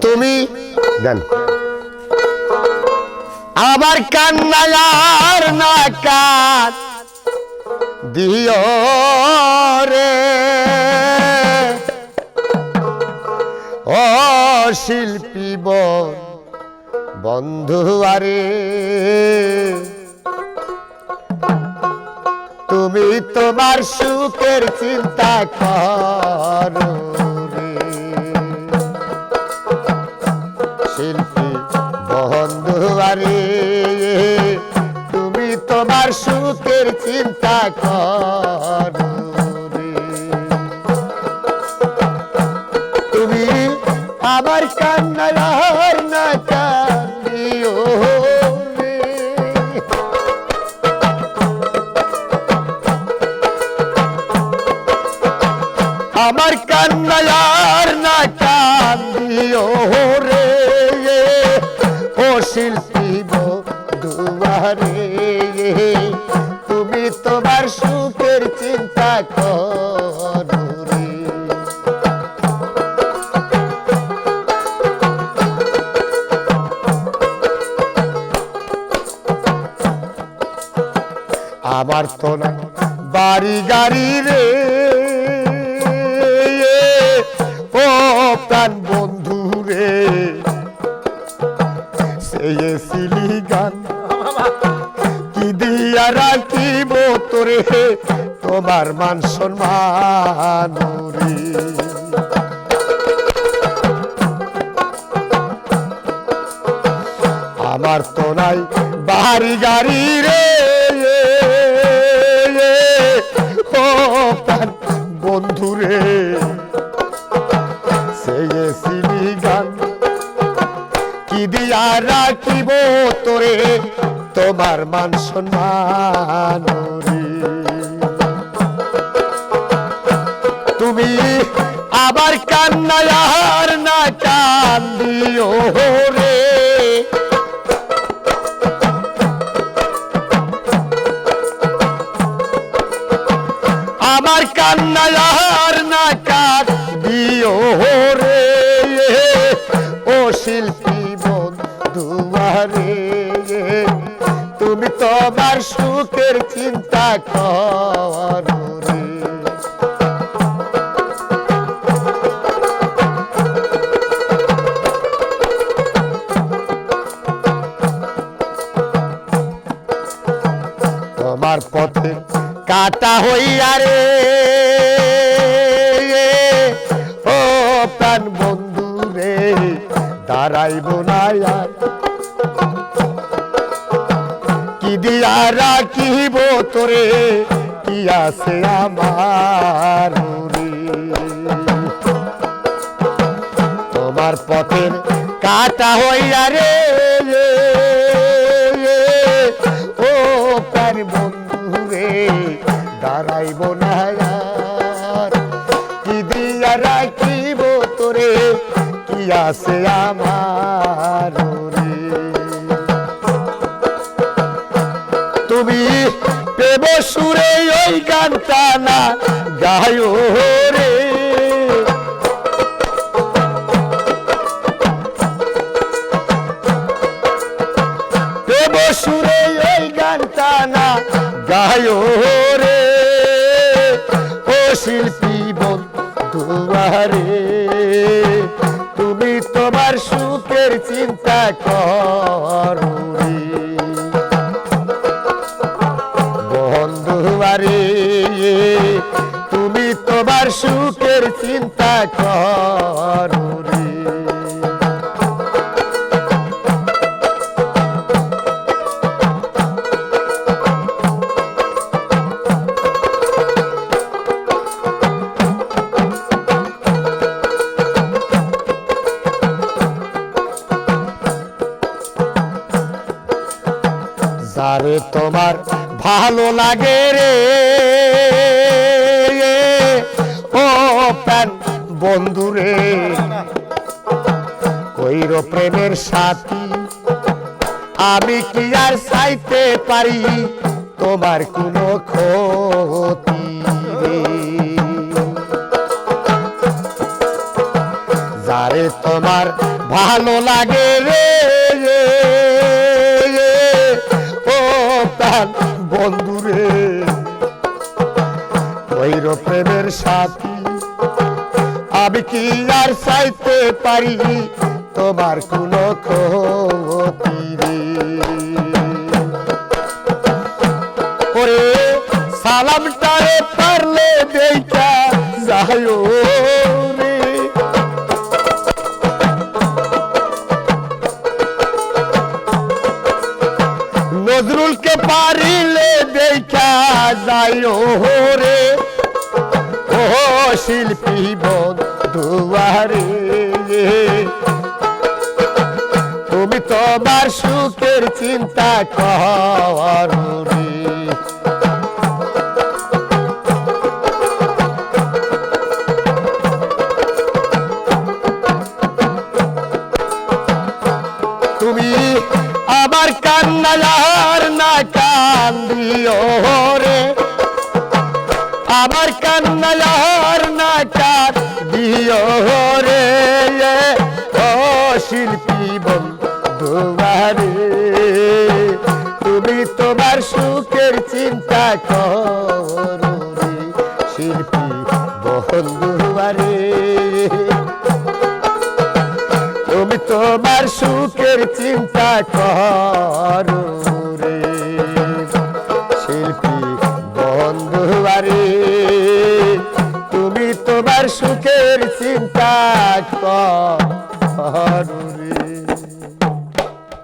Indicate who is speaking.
Speaker 1: তুমি দেন। আবার কান্নায়ার না কান দিও রে। ও শিল্পী বন, বন্ধু আরে। তুমি তোমার সুখের চিন্তা করো। শিল্পী বন্ধু আরে তুমি তোমার সুখের চিন্তা কর তুমি আমার কান্নার না চিন্তা করো রে। আমার তো না বাড়ি গাড়ি রে। ও প্রাণ বন্ধু রে। সিলি গান কি দিয়া রাখিব তোরে? তোমার মান সম্মান আমার তো নাই বাড়ি গাড়ি রে। ও বন্ধু রে। গান রাখিব তোরে? তোমার মান সম্মান তুমি আবার কান্নায়ার না কান্দিও রে। আমার কান্নায়ার না কান্দিও রে। ও শিল্পী বন্ধুয়ারে তুমি তোমার সুখের চিন্তা করো। রে তোমার পথে কাটা হইয়া রে। ও প্রাণ বন্ধু রে, দাঁড়াইব না আর। কি দিয়া রাখিব তোরে, কি আছে আমার তোমার পথের কাটা হইয়া রে। দাঁড়াইব না আর। কি দিয়া রাখিব তোরে? কি আছে আমার তুমি প্রেম সুরে ওই গানটা না, গায়ো রে। প্রেম সুরে ওই গানটা না, গায়ো শিল্পী বন্ধুয়ারে তুমি তোমার সুখের চিন্তা করো বন্ধুয়ারে তুমি তোমার সুখের চিন্তা করো রে যারে তোমার ভালো লাগে রে। ও প্যান বন্ধু রে। কইর প্রেমের সাথী, আমি কি আর চাইতে পারি? তোমার কোনো ক্ষতি যারে তোমার ভালো লাগে রে। প্রাণ বন্ধু রে। ওইর প্রেমের সাথী, আমি কি আর চাইতে পারি? তোমার কোনো সালামটারে পারলে দেখা যাইও যাইও রে ও শিল্পী বন্ধুয়ারে তুমি তোমার সুখের চিন্তা করো রে। তুমি আমার কান্নার না কান্দিও আমার কান্নার না কান্দিও রে ও শিল্পী বন্ধুবারে তুমি তোমার সুখের চিন্তা করো শিল্পী বন্ধুবারে তুমি তোমার সুখের চিন্তা করো